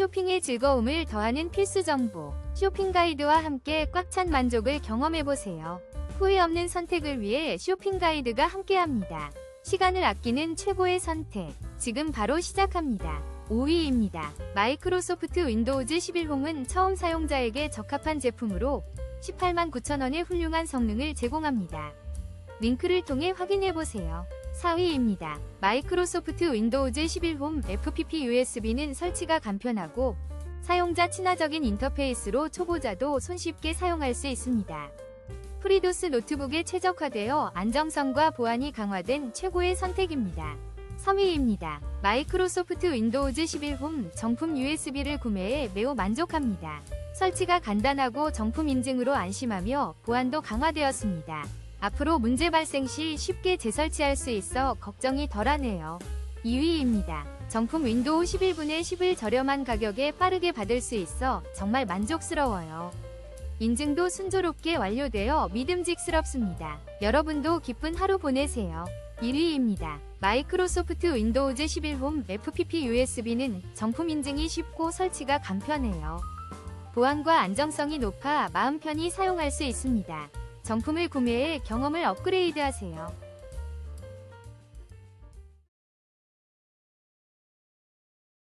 쇼핑의 즐거움을 더하는 필수 정보. 쇼핑 가이드와 함께 꽉 찬 만족을 경험해보세요. 후회 없는 선택을 위해 쇼핑 가이드가 함께합니다. 시간을 아끼는 최고의 선택. 지금 바로 시작합니다. 5위입니다. 마이크로소프트 윈도우즈 11홈은 처음 사용자에게 적합한 제품으로 18만 9천원의 훌륭한 성능을 제공합니다. 링크를 통해 확인해보세요. 4위입니다. 마이크로소프트 윈도우즈 11홈 FPP USB는 설치가 간편하고 사용자 친화적인 인터페이스로 초보자도 손쉽게 사용할 수 있습니다. 프리도스 노트북에 최적화되어 안정성과 보안이 강화된 최고의 선택입니다. 3위입니다. 마이크로소프트 윈도우즈 11홈 정품 USB를 구매해 매우 만족합니다. 설치가 간단하고 정품 인증으로 안심하며 보안도 강화되었습니다. 앞으로 문제 발생 시 쉽게 재설치할 수 있어 걱정이 덜하네요. 2위입니다. 정품 윈도우 11분의 10을 저렴한 가격에 빠르게 받을 수 있어 정말 만족스러워요. 인증도 순조롭게 완료되어 믿음직스럽습니다. 여러분도 기쁜 하루 보내세요. 1위입니다. 마이크로소프트 윈도우즈 11홈 FPP USB는 정품 인증이 쉽고 설치가 간편해요. 보안과 안정성이 높아 마음 편히 사용할 수 있습니다. 정품을 구매해 경험을 업그레이드하세요.